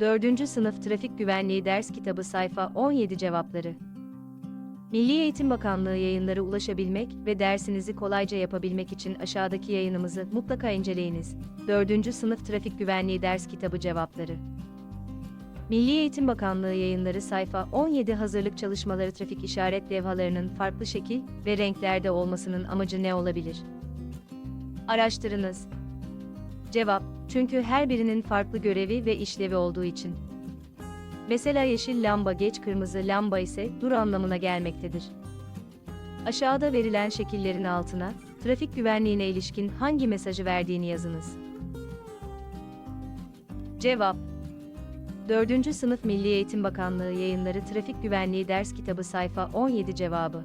4. Sınıf Trafik Güvenliği Ders Kitabı Sayfa 17 Cevapları Milli Eğitim Bakanlığı yayınları ulaşabilmek ve dersinizi kolayca yapabilmek için aşağıdaki yayınımızı mutlaka inceleyiniz. 4. Sınıf Trafik Güvenliği Ders Kitabı Cevapları Milli Eğitim Bakanlığı yayınları sayfa 17 hazırlık çalışmaları trafik işaret levhalarının farklı şekil ve renklerde olmasının amacı ne olabilir? Araştırınız. Cevap, çünkü her birinin farklı görevi ve işlevi olduğu için. Mesela yeşil lamba geç kırmızı lamba ise dur anlamına gelmektedir. Aşağıda verilen şekillerin altına, trafik güvenliğine ilişkin hangi mesajı verdiğini yazınız. Cevap 4. Sınıf Milli Eğitim Bakanlığı yayınları Trafik Güvenliği Ders Kitabı sayfa 17 cevabı.